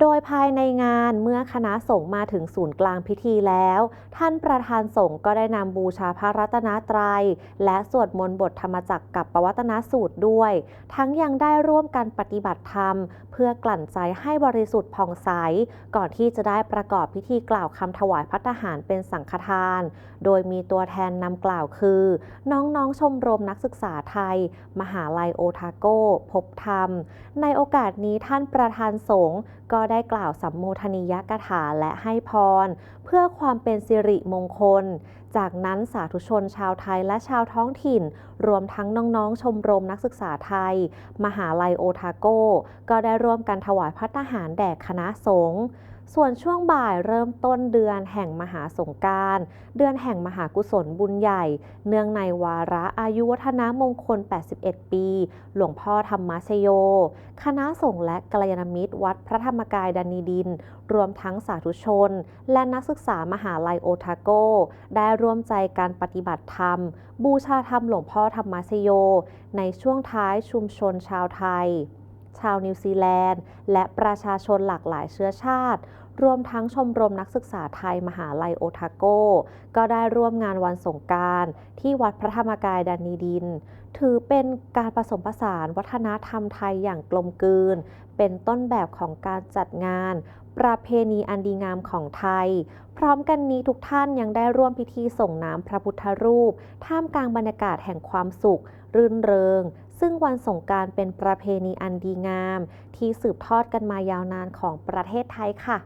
โดยภายในงานเมื่อคณะสงฆ์มาถึงศูนย์กลางพิธีแล้ว ท่านประธานสงฆ์ก็ได้นำบูชาพระรัตนตรัย และสวดมนต์บทธรรมจักกับปวัตนสูตรด้วย ทั้งยังได้ร่วมกันปฏิบัติธรรม เพื่อกลั่นใจให้บริสุทธิ์ผ่องใส ก่อนที่จะได้ประกอบพิธีกล่าวคำถวายพัฒหารเป็นสังฆทาน โดยมีตัวแทนนำกล่าวคือ น้องๆชมรมนักศึกษาไทย มหาลัยโอทาโก้พบธรรม ในโอกาสนี้ท่านประธานสงฆ์ก็็ได้กล่าวสัมโมทนียกถาและให้พร เพื่อความเป็นสิริมงคล จากนั้นสาธุชนชาวไทยและชาวท้องถิ่น รวมทั้งน้องๆ ชมรมนักศึกษาไทย มหาลัยโอทาโก้ ก็ได้ร่วมกันถวายพัฒหารแด่คณะสงฆ์ส่วนช่วงบ่ายเริ่มต้นเดือนแห่งมหาสงการ เดือนแห่งมหากุศลบุญใหญ่ เนื่องในวาระอายุวัฒนมงคล 81 ปี หลวงพ่อธรรมชโย คณะสงฆ์และกัลยาณมิตรวัดพระธรรมกายดานีดิน รวมทั้งสาธุชน และนักศึกษามหาลัยโอทาโก ได้ร่วมใจการปฏิบัติธรรม บูชาธรรมหลวงพ่อธรรมชโย ในช่วงท้ายชุมชนชาวไทย ชาวนิวซีแลนด์ และประชาชนหลากหลายเชื้อชาติ รวมทั้งชมรมนักศึกษาไทยมหาลัยโอทาโก้ก็ได้ร่วมงานวันสงการที่วัดพระธรรมกายดานีดิน ถือเป็นการผสมผสานวัฒนธรรมไทยอย่างกลมกลืน เป็นต้นแบบของการจัดงาน ประเพณีอันดีงามของไทย พร้อมกันนี้ทุกท่านยังได้ร่วมพิธีส่งน้ำพระพุทธรูป ท่ามกลางบรรยากาศแห่งความสุข รื่นเริง ซึ่งวันสงการเป็นประเพณีอันดีงาม ที่สืบทอดกันมายาวนานของประเทศไทยค่ะ